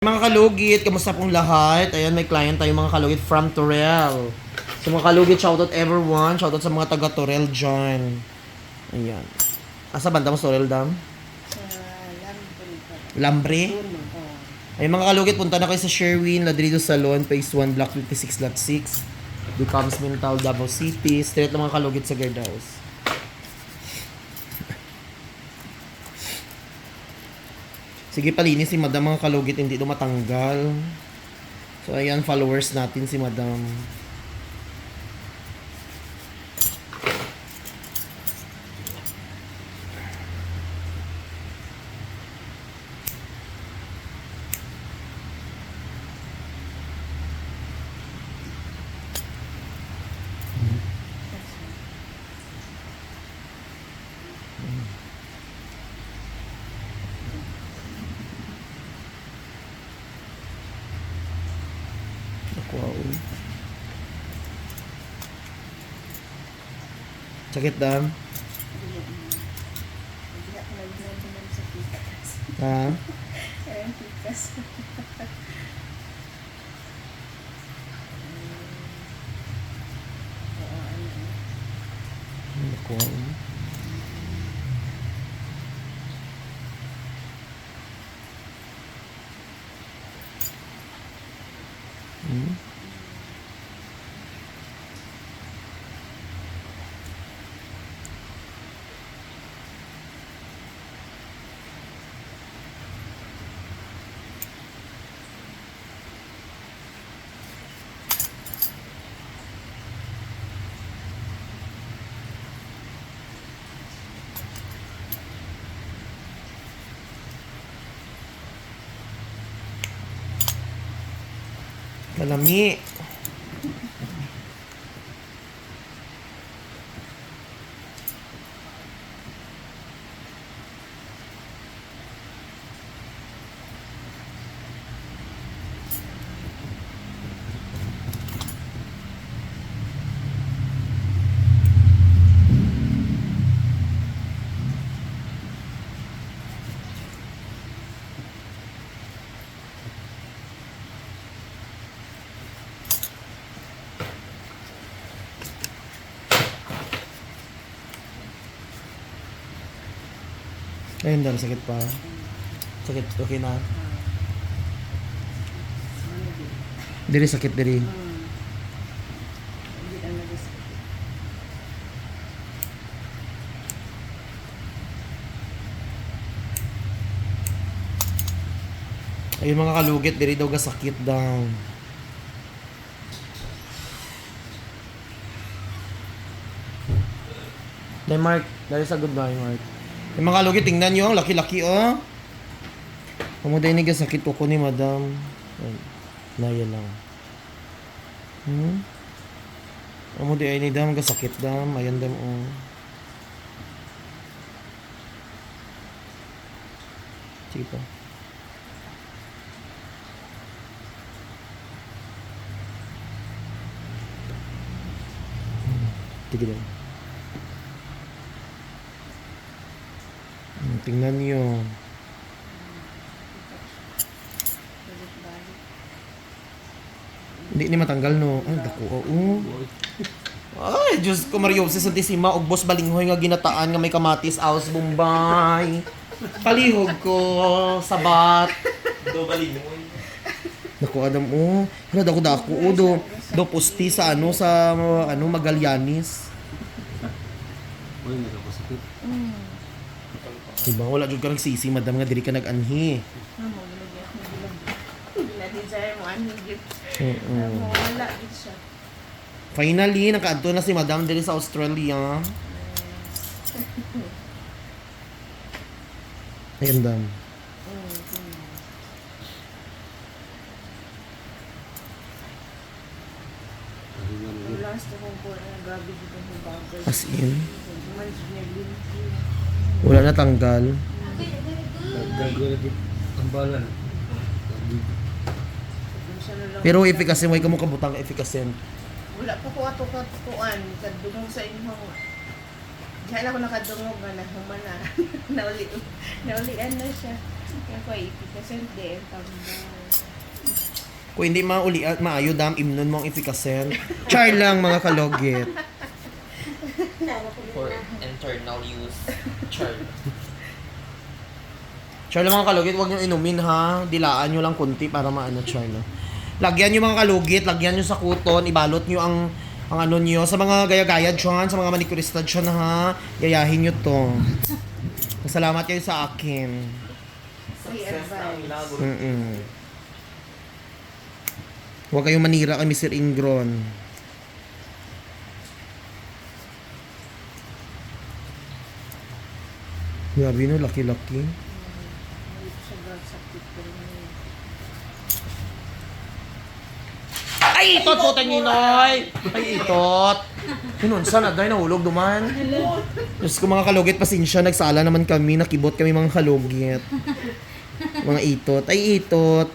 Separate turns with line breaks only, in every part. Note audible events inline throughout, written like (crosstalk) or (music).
Mga kalugit, kamusta pong lahat? Ayan, may client tayo mga kalugit from Torel. So mga kalugit, shoutout everyone. Shoutout sa mga taga Torel dyan. Ayan. Asa banda mo sa Torel Dam?
Sa Lambre.
Lambre? Ay mga kalugit, punta na kayo sa Sherwin, Ladrido Salon, Phase 1, Block 56, Lot 6. Becomes Mental, Davao City. Straight na mga kalugit sa guard house. Sige, palinis si Madam mga kalugit, hindi ito matanggal. So, ayan, followers natin si Madam. Ako, uy. Sakit, Dam?
Sa pikas.
Ha?
Ayun, pikas.
辣米。Ayun, Dam, sakit pa. Sakit, okay na. Diri sakit diri. Ayun mga kalugit, diri daw ga sakit daw. Dai Mark, dali sa good bye Mark. Yung mga kalugit, tingnan nyo, ang laki-laki oh. Ni ga sakit ko ni madam. Ayun, Naya lang. Hmm? Kamuday ay ni dam ga sakit dam, ayan dam oh. Sige pa. Sige lang. Tingnan niyo. Hindi ni matanggal no. Ay, dako. Oo. Ay, Diyos ko, Mario si Santissima, og boss balinghoy nga ginataan nga may kamatis, aos Bombay. Palihog ko, sabat.
Do balinghoy.
Naku, Adam, oh. Hala, dako dako, oh. Do, do pusti sa ano, sa ano, Magallanes.
Uy, nagkapasakit.
Hmm.
Diba, wala dyan ka nagsisi, madam nga, diri ka nag-anhi.
Ano mo, nilagyan ko bilang. Wala din sa'yo mo, yung gift. Ano, wala siya.
Finally, nakaadto na si madam diri sa Australia. Ayan, dam.
Last akong ko na gabi dito ng bagay.
As in,
naglinti.
Wala na tanggal.
Na
Pero efficacy mo, ikaw mo kabutang efficacy.
Wala pa ko ato katuan, kadungog sa inyong Diyan ako nakadungog na humana. (laughs) nauli, naulian na siya. Kaya ko 80% din.
Kung hindi mauli at maayo dam imnon mo ang ifikasen. Char lang mga kalugit. (laughs)
For internal use. (laughs) Char.
Char lang mga kalugit, huwag nyo inumin ha. Dilaan nyo lang kunti para maano char lang. Lagyan nyo mga kalugit, lagyan nyo sa kuton, ibalot nyo ang ang ano nyo, sa mga gaya-gaya dyan, sa mga manikurista dyan ha, gayahin nyo to. Salamat kayo sa akin.
Free advice.
Mm-mm. Huwag kayong manira kay Mr. Ingron. Grabe no, laki-laki.
Yun.
Ay, itot po Ninoy! Ay, itot! Pinunsa na, dahil nahulog duman. Diyos ko mga kalugit, pasensya, nagsala naman kami, nakibot kami mga kalugit. Mga itot. Ay, itot.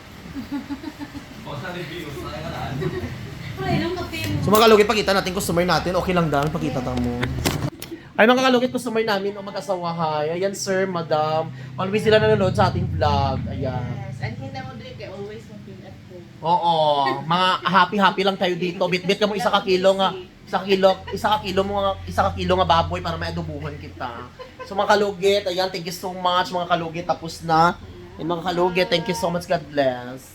So mga kalugit, pakita natin customer natin. Okay lang dahil, pakita ta mo. Ay mga kalugit, customer namin o mag-asawahay. Ayan sir, madam. Always sila nanonood sa ating vlog. Ayan.
Yes. And hindi mo drink kay always mong pinat ko.
Oo, mga happy-happy lang tayo dito. Bit-bit ka mo isa ka kilo nga. Isa ka kilo, isa ka kilo mo nga, isa ka kilo nga baboy para maiadubuhan kita. So mga kalugit, ayan, thank you so much mga kalugit. Tapos na. And mga kalugit, thank you so much. God bless.